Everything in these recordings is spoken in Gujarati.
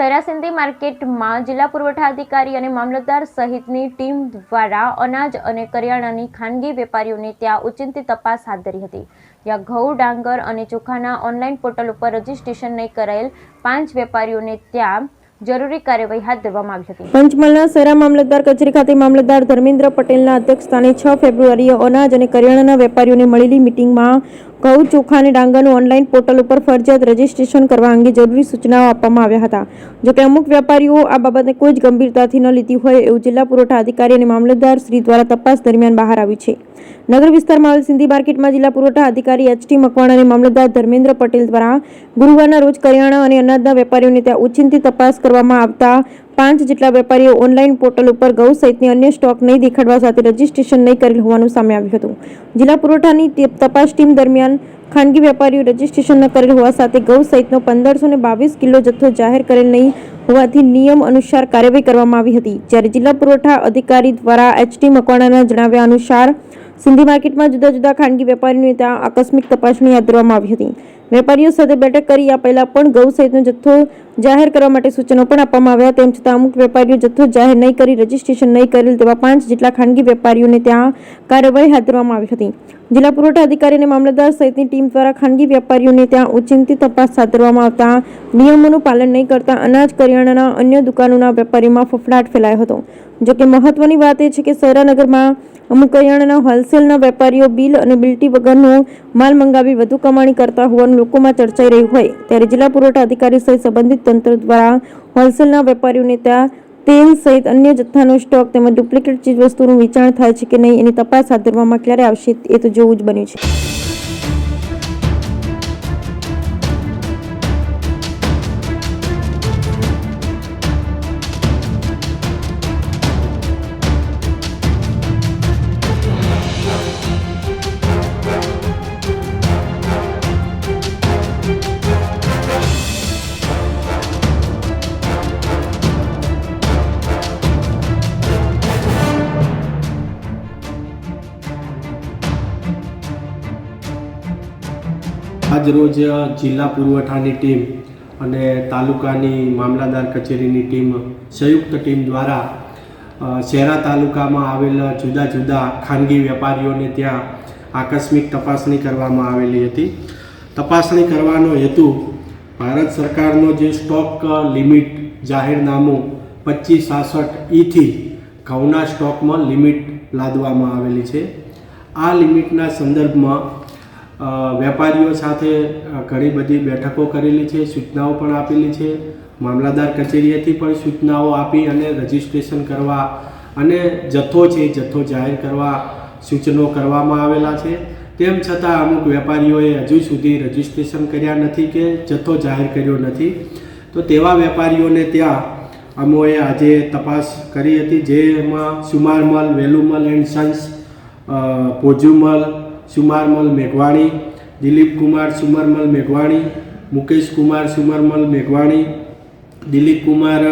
સેરાસિંધી માર્કેટમાં જિલ્લા પુરવઠા અધિકારી અને મામલતદાર સહિતની ટીમ દ્વારા અનાજ અને કરિયાણાની ખાનગી વેપારીઓને ત્યાં ઉચિંતી તપાસ હાથ ધરી હતી. ત્યાં ઘઉં, ડાંગર અને ચોખાના ઓનલાઈન પોર્ટલ ઉપર રજીસ્ટ્રેશન નહીં કરાયેલ પાંચ વેપારીઓને ત્યાં જરૂરી કાર્યવાહી હાથ ધરવામાં આવી હતી. પંચમહાલના શહેરા મામલતદાર કચેરી ખાતે મામલતદાર ધર્મેન્દ્ર પટેલના અધ્યક્ષસ્થાને છ ફેબ્રુઆરીએ અનાજ અને કરિયાણાના વેપારીઓને મળેલી મિટિંગમાં ઘઉં ચોખા અને ડાંગરનું ઓનલાઈન પોર્ટલ ઉપર ફરજિયાત રજીસ્ટ્રેશન કરવા અંગે જરૂરી સૂચનાઓ આપવામાં આવ્યા હતા. જોકે અમુક વેપારીઓ આ બાબતને કોઈ જ ગંભીરતાથી ન લીધી હોય એવું જિલ્લા પુરવઠા અધિકારી અને મામલતદાર શ્રી દ્વારા તપાસ દરમિયાન બહાર આવ્યું છે. નગર વિસ્તારમાં આવેલ સિંધી માર્કેટમાં જિલ્લા પુરવઠા અધિકારી એચ મકવાણા અને મામલતદાર ધર્મેન્દ્ર પટેલ દ્વારા ગુરુવારના રોજ કરિયાણા અને અનાજના વેપારીઓને ત્યાં ઓચિંતી તપાસ કરવામાં આવતા પાંચ જેટલા વેપારીઓ ઓનલાઈન પોર્ટલ ઉપર ઘઉં સહિતની અન્ય સ્ટોક નહીં દેખાડવા સાથે રજીસ્ટ્રેશન નહીં કરેલ હોવાનું સામે આવ્યું હતું. જિલ્લા પુરવઠાની તપાસ ટીમ દરમિયાન ખાનગી વેપારીઓ રજીસ્ટ્રેશન ન કરેલ હોવા સાથે ઘઉં સહિતનો પંદરસો ને બાવીસ કિલો જથ્થો જાહેર કરેલ નહીં હોવાથી નિયમ અનુસાર કાર્યવાહી કરવામાં આવી હતી. જ્યારે જિલ્લા પુરવઠા અધિકારી દ્વારા એચટી મકવાણાના જણાવ્યા અનુસાર સિંધી માર્કેટમાં જુદા જુદા ખાનગી વેપારીઓને ત્યાં આકસ્મિક તપાસણી હાથ ધરવામાં આવી હતી. વેપારીઓ સાથે બેઠક કરી આ પહેલા પણ ગૌ સહિતનો જથ્થો જાહેર કરવા માટે સૂચનો પણ આપવામાં આવ્યા. તેમ છતાં અમુક વેપારીઓ જથ્થો જાહેર નહીં કરી, રજીસ્ટ્રેશન નહીં કરેલ તેવા પાંચ જેટલા ખાનગી વેપારીઓને ત્યાં કાર્યવાહી હાથ ધરવામાં આવી હતી. જિલ્લા પુરવઠા અધિકારી અને મામલતદાર સહિતની ટીમ દ્વારા ખાનગી વેપારીઓને ત્યાં ઉચિંતી તપાસ હાથ આવતા નિયમોનું પાલન નહીં કરતા અનાજ, કરિયાણાના અન્ય દુકાનોના વેપારીઓમાં ફફડાટ ફેલાયો હતો. જોકે મહત્વની વાત એ છે કે સહેરાનગરમાં અમુક કરિયાણાના હોલસેલના વેપારીઓ બિલ અને બિલ્ટી વગરનો માલ મંગાવી વધુ કમાણી કરતા હોવાનું લોકોમાં ચર્ચાઈ રહ્યું હોય. ત્યારે જિલ્લા પુરવઠા અધિકારી સહિત સંબંધિત તંત્ર દ્વારા હોલસેલના વેપારીઓને ત્યાં તેલ સહિત અન્ય જથ્થાનો સ્ટોક તેમજ ડુપ્લિકેટ ચીજ વસ્તુનું વેચાણ થાય છે કે નહીં એની તપાસ હાથ ધરવામાં ક્યારે આવશે એ તો જોવું જ બન્યું છે. આજરોજ જિલ્લા પુરવઠાની ટીમ અને તાલુકાની મામલાદાર કચેરીની ટીમ, સંયુક્ત ટીમ દ્વારા શહેરા તાલુકામાં આવેલા જુદા જુદા ખાનગી વેપારીઓને ત્યાં આકસ્મિક તપાસણી કરવામાં આવેલી હતી. તપાસણી કરવાનો હેતુ ભારત સરકારનો જે સ્ટોક લિમિટ જાહેરનામું પચીસ સાસઠ ઈથી ઘઉંના સ્ટોકમાં લિમિટ લાદવામાં આવેલી છે. આ લિમિટના સંદર્ભમાં વેપારીઓ સાથે ઘણી બધી બેઠકો કરેલી છે સૂચનાઓ પણ આપેલી છે. મામલાદાર કચેરીએથી પણ સૂચનાઓ આપી અને રજીસ્ટ્રેશન કરવા અને જથ્થો છે જથ્થો જાહેર કરવા સૂચનો કરવામાં આવેલા છે. તેમ છતાં અમુક વેપારીઓએ હજુ સુધી રજીસ્ટ્રેશન કર્યા નથી કે જથ્થો જાહેર કર્યો નથી. તો તેવા વેપારીઓને ત્યાં અમોએ આજે તપાસ કરી હતી જેમાં સુમારમલ વેલુમલ એન્ડ સન્સ અ, ભોજુમલ સુમારમલ મેઘવાણી, દિલીપ કુમાર સુમરમલ મેઘવાણી, મુકેશ કુમાર સુમરમલ મેઘવાણી, દિલીપ કુમાર,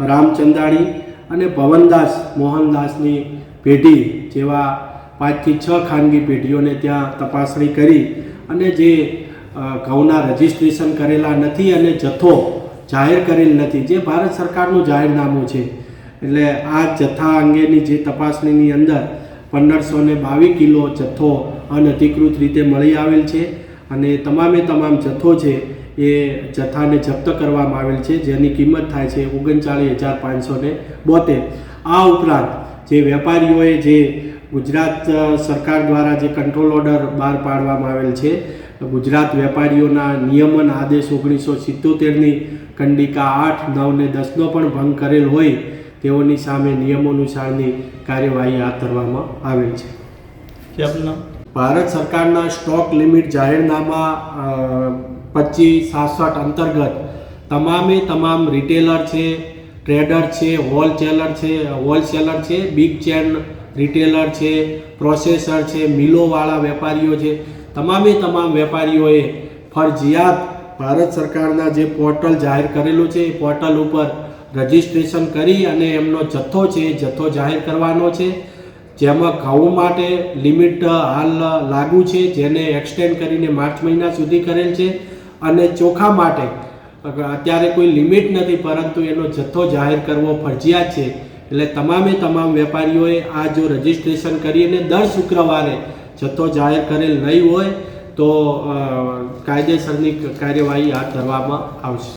રામચંદાણી અને પવનદાસ, મોહનદાસની પેઢી જેવા પાંચથી છ ખાનગી પેઢીઓને ત્યાં તપાસણી કરી અને જે ઘઉંના રજિસ્ટ્રેશન કરેલા નથી અને જથ્થો જાહેર કરેલ નથી, જે ભારત સરકારનું જાહેરનામું છે. એટલે આ જથ્થા અંગેની જે તપાસણીની અંદર પંદરસો ને બાવીસ કિલો જથ્થો અનધિકૃત રીતે મળી આવેલ છે અને તમામે તમામ જથ્થો છે એ જથ્થાને જપ્ત કરવામાં આવેલ છે, જેની કિંમત થાય છે ઓગણચાળીસ હજાર પાંચસો ને બોતેર. આ ઉપરાંત જે વેપારીઓએ જે ગુજરાત સરકાર દ્વારા જે કંટ્રોલ ઓર્ડર બહાર પાડવામાં આવેલ છે, ગુજરાત વેપારીઓના નિયમન આદેશ ઓગણીસો સિત્તોતેરની કંડિકા આઠ નવ ને દસનો પણ ભંગ કરેલ હોય, તેઓની સામે નિયમોનુસારની કાર્યવાહી હાથ ધરવામાં આવેલ છે. ભારત સરકારના સ્ટોક લિમિટ જાહેરનામા પચીસ, સાસઠ અંતર્ગત તમામે તમામ રિટેલર છે, ટ્રેડર છે, હોલસેલર છે હોલસેલર છે બિગ ચેન રિટેલર છે પ્રોસેસર છે, મિલોવાળા વેપારીઓ છે, તમામે તમામ વેપારીઓએ ફરજિયાત ભારત સરકારના જે પોર્ટલ જાહેર કરેલું છે, એ પોર્ટલ ઉપર રજિસ્ટ્રેશન કરી અને એમનો જથ્થો છે એ જથ્થો જાહેર કરવાનો છે. જેમાં ઘઉં માટે લિમિટ હાલ લાગુ છે, જેને એક્સટેન્ડ કરીને માર્ચ મહિના સુધી કરેલ છે અને ચોખા માટે અત્યારે કોઈ લિમિટ નથી, પરંતુ એનો જથ્થો જાહેર કરવો ફરજિયાત છે. એટલે તમામે તમામ વેપારીઓએ આ જો રજિસ્ટ્રેશન કરીને દર શુક્રવારે જથ્થો જાહેર કરેલ નહીં હોય, તો કાયદેસરની કાર્યવાહી હાથ ધરવામાં આવશે.